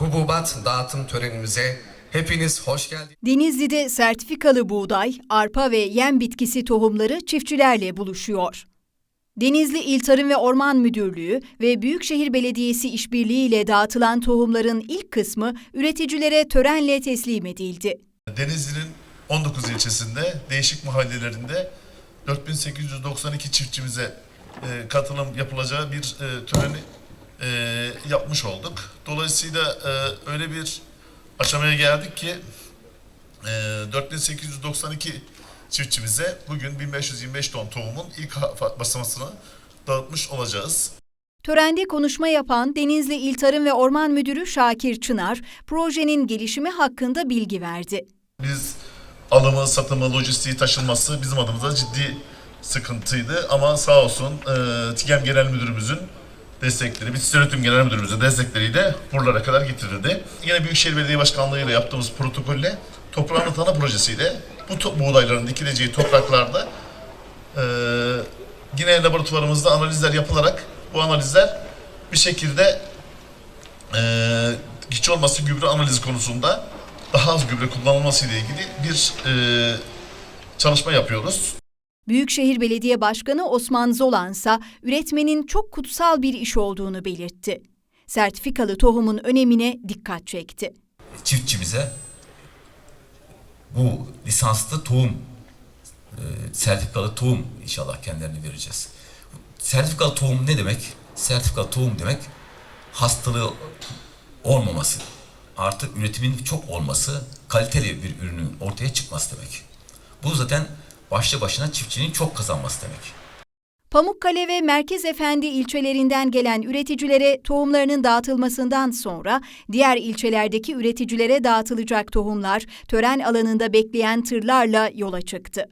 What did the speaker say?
hububat dağıtım törenimize hepiniz hoş geldiniz. Denizli'de sertifikalı buğday, arpa ve yem bitkisi tohumları çiftçilerle buluşuyor. Denizli İl Tarım ve Orman Müdürlüğü ve Büyükşehir Belediyesi işbirliğiyle dağıtılan tohumların ilk kısmı üreticilere törenle teslim edildi. Denizli'nin 19 ilçesinde değişik mahallelerinde 4892 çiftçimize e, katılım yapılacağı bir e, töreni e, yapmış olduk. Dolayısıyla e, öyle bir aşamaya geldik ki e, 4892 çiftçimize bugün 1525 ton tohumun ilk basamasını dağıtmış olacağız. Törende konuşma yapan Denizli İl Tarım ve Orman Müdürü Şakir Çınar, projenin gelişimi hakkında bilgi verdi. Biz alımı, satımı, lojistiği, taşınması bizim adımıza ciddi sıkıntıydı. Ama sağ olsun e, TİGEM Genel Müdürümüzün destekleri, Bitlis Yönetim Genel Müdürümüzün destekleriyle buralara kadar getirildi. Yine Büyükşehir Belediye Başkanlığı ile yaptığımız protokolle toprağını tanı projesiyle bu buğdayların dikileceği topraklarda e, yine laboratuvarımızda analizler yapılarak bu analizler bir şekilde e, hiç olmazsa gübre analizi konusunda daha az gübre kullanılması ile ilgili bir e, çalışma yapıyoruz. Büyükşehir Belediye Başkanı Osman Zolan ise üretmenin çok kutsal bir iş olduğunu belirtti. Sertifikalı tohumun önemine dikkat çekti. çiftçimize bu lisanslı tohum, e, sertifikalı tohum inşallah kendilerine vereceğiz. Sertifikalı tohum ne demek? Sertifikalı tohum demek hastalığı olmaması, artı üretimin çok olması, kaliteli bir ürünün ortaya çıkması demek. Bu zaten başlı başına çiftçinin çok kazanması demek. Pamukkale ve Merkez Efendi ilçelerinden gelen üreticilere tohumlarının dağıtılmasından sonra diğer ilçelerdeki üreticilere dağıtılacak tohumlar tören alanında bekleyen tırlarla yola çıktı.